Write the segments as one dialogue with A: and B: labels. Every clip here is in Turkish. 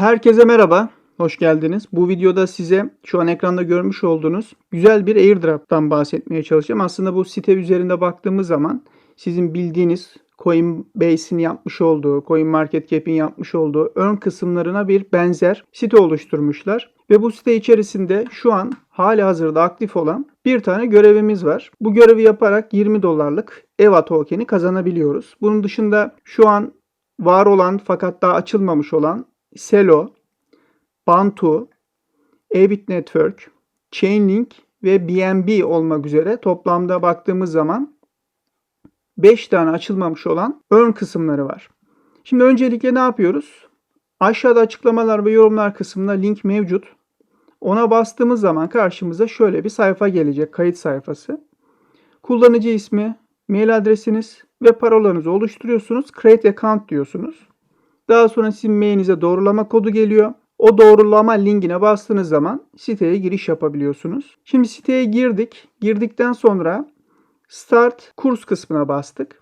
A: Herkese merhaba, hoş geldiniz. Bu videoda size şu an ekranda görmüş olduğunuz güzel bir airdrop'tan bahsetmeye çalışacağım. Aslında bu site üzerinde baktığımız zaman sizin bildiğiniz Coinbase'in yapmış olduğu, CoinMarketCap'in yapmış olduğu ön kısımlarına bir benzer site oluşturmuşlar. Ve bu site içerisinde şu an hali hazırda aktif olan bir tane görevimiz var. Bu görevi yaparak 20 dolarlık EVA token'i kazanabiliyoruz. Bunun dışında şu an var olan fakat daha açılmamış olan Selo, Bantu, Ebit Network, Chainlink ve BNB olmak üzere toplamda baktığımız zaman 5 tane açılmamış olan ön kısımları var. Şimdi öncelikle ne yapıyoruz? Aşağıda açıklamalar ve yorumlar kısmında link mevcut. Ona bastığımız zaman karşımıza şöyle bir sayfa gelecek, kayıt sayfası. Kullanıcı ismi, mail adresiniz ve parolanızı oluşturuyorsunuz. Create account diyorsunuz. Daha sonra sizin mailinize doğrulama kodu geliyor. O doğrulama linkine bastığınız zaman siteye giriş yapabiliyorsunuz. Şimdi siteye girdik. Girdikten sonra Start kurs kısmına bastık.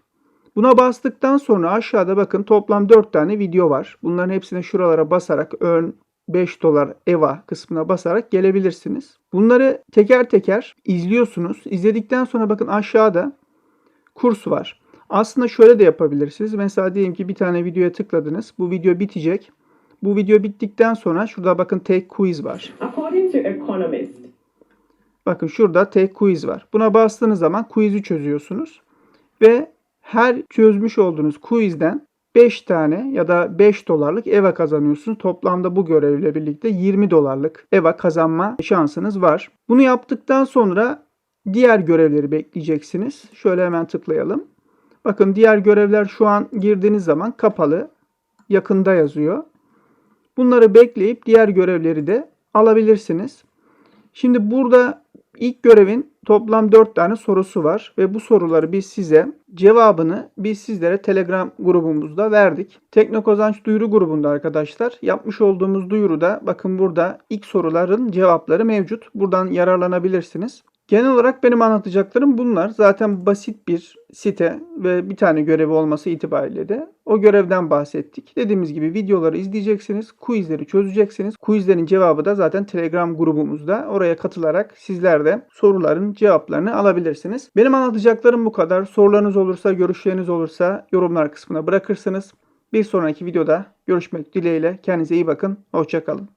A: Buna bastıktan sonra aşağıda bakın toplam 4 tane video var. Bunların hepsine şuralara basarak ön 5 dolar EVA kısmına basarak gelebilirsiniz. Bunları teker teker izliyorsunuz. İzledikten sonra bakın aşağıda kurs var. Aslında şöyle de yapabilirsiniz. Mesela diyelim ki bir tane videoya tıkladınız. Bu video bitecek. Bu video bittikten sonra şurada bakın take quiz var. Bakın şurada take quiz var. Buna bastığınız zaman quiz'i çözüyorsunuz. Ve her çözmüş olduğunuz quizden 5 tane ya da 5 dolarlık EVA kazanıyorsunuz. Toplamda bu görevle birlikte 20 dolarlık EVA kazanma şansınız var. Bunu yaptıktan sonra diğer görevleri bekleyeceksiniz. Şöyle hemen tıklayalım. Bakın diğer görevler şu an girdiğiniz zaman kapalı. Yakında yazıyor. Bunları bekleyip diğer görevleri de alabilirsiniz. Şimdi burada ilk görevin toplam 4 tane sorusu var ve bu soruları biz size cevabını biz sizlere Telegram grubumuzda verdik. Teknokazanç duyuru grubunda arkadaşlar yapmış olduğumuz duyuruda bakın burada ilk soruların cevapları mevcut. Buradan yararlanabilirsiniz. Genel olarak benim anlatacaklarım bunlar. Zaten basit bir site ve bir tane görevi olması itibariyle de o görevden bahsettik. Dediğimiz gibi videoları izleyeceksiniz, quizleri çözeceksiniz. Quizlerin cevabı da zaten Telegram grubumuzda. Oraya katılarak sizler de soruların cevaplarını alabilirsiniz. Benim anlatacaklarım bu kadar. Sorularınız olursa, görüşleriniz olursa yorumlar kısmına bırakırsınız. Bir sonraki videoda görüşmek dileğiyle. Kendinize iyi bakın. Hoşçakalın.